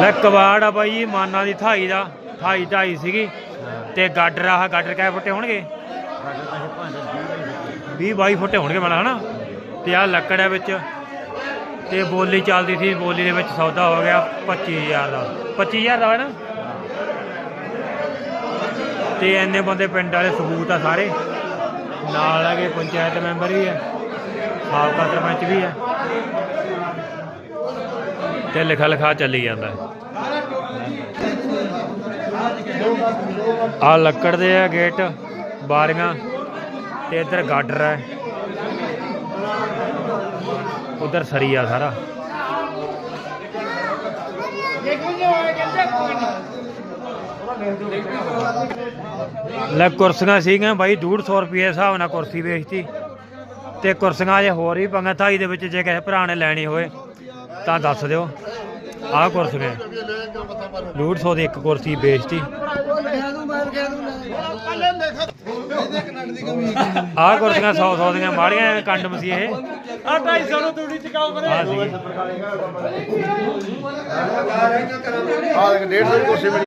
ਲੈ ਕਵਾੜ ਆ ਬਾਈ, ਮਾਨਾ ਦੀ ਥਾਈ ਦਾ, ਥਾਈ ਢਾਈ ਸੀਗੀ। ਤੇ ਗਾਡਰ ਆਹ ਗਾਡਰ ਕੈ ਫੁੱਟੇ ਹੋਣਗੇ? 20 22 ਫੁੱਟੇ ਹੋਣਗੇ ਮਲਾ ਹਨਾ? ਤੇ ਆਹ ਲੱਕੜ ਹੈ ਵਿੱਚ। ਤੇ ਬੋਲੀ ਚੱਲਦੀ ਸੀ, ਬੋਲੀ ਦੇ ਵਿੱਚ ਸੌਦਾ ਹੋ ਗਿਆ 25000 ਦਾ। 25000 ਦਾ ਹੈ ਨਾ? ਤੇ ਐਨੇ ਬੰਦੇ ਪਿੰਡ ਵਾਲੇ ਸਬੂਤ ਆ ਸਾਰੇ। ਨਾਲ ਹੈਗੇ ਪੰਚਾਇਤ ਮੈਂਬਰ ਵੀ ਹੈ ਸਾਬਕਾ ਸਰਪੰਚ ਵੀ ਹੈ ਤੇ ਲਿਖਾ ਲਿਖਾ ਚੱਲੀ ਜਾਂਦਾ। ਆ ਲੱਕੜ ਦੇ ਆ ਗੇਟ, ਬਾਰੀਆਂ ਤੇ ਇੱਧਰ ਗਾਡਰ ਹੈ ਉਧਰ ਸਰੀਆ ਸਾਰਾ। ਲੈ ਕੁਰਸੀਆਂ ਸੀਗੀਆਂ ਬਾਈ 150 ਰੁਪਏ ਹਿਸਾਬ ਨਾਲ ਕੁਰਸੀ ਵੇਚਤੀ। ਤੇ ਕੁਰਸੀਆਂ ਜੇ ਹੋਰ ਵੀ ਪੰਗਾ ਥਾਈ ਦੇ ਵਿੱਚ ਜੇ ਕਿਸੇ ਭਰਾ ਨੇ ਲੈਣੀ ਹੋਵੇ ਤਾਂ ਦੱਸ ਦਿਓ। ਆਹ ਕੁਰਸੀਆਂ 150 ਦੀ ਇੱਕ ਕੁਰਸੀ ਵੇਚਤੀ ਆਹ ਕੁਰਸੀਆਂ 100 100 ਦੀਆਂ ਮਾੜੀਆਂ ਕੰਡਮ ਸੀ ਇਹ ਆ 250 ਨੂੰ ਤੂੜੀ ਚਕਾਓ ਕਰੇ। ਆਹ ਸੀ ਆ ਦੇਖ 150 ਦੀ ਕੁਰਸੀ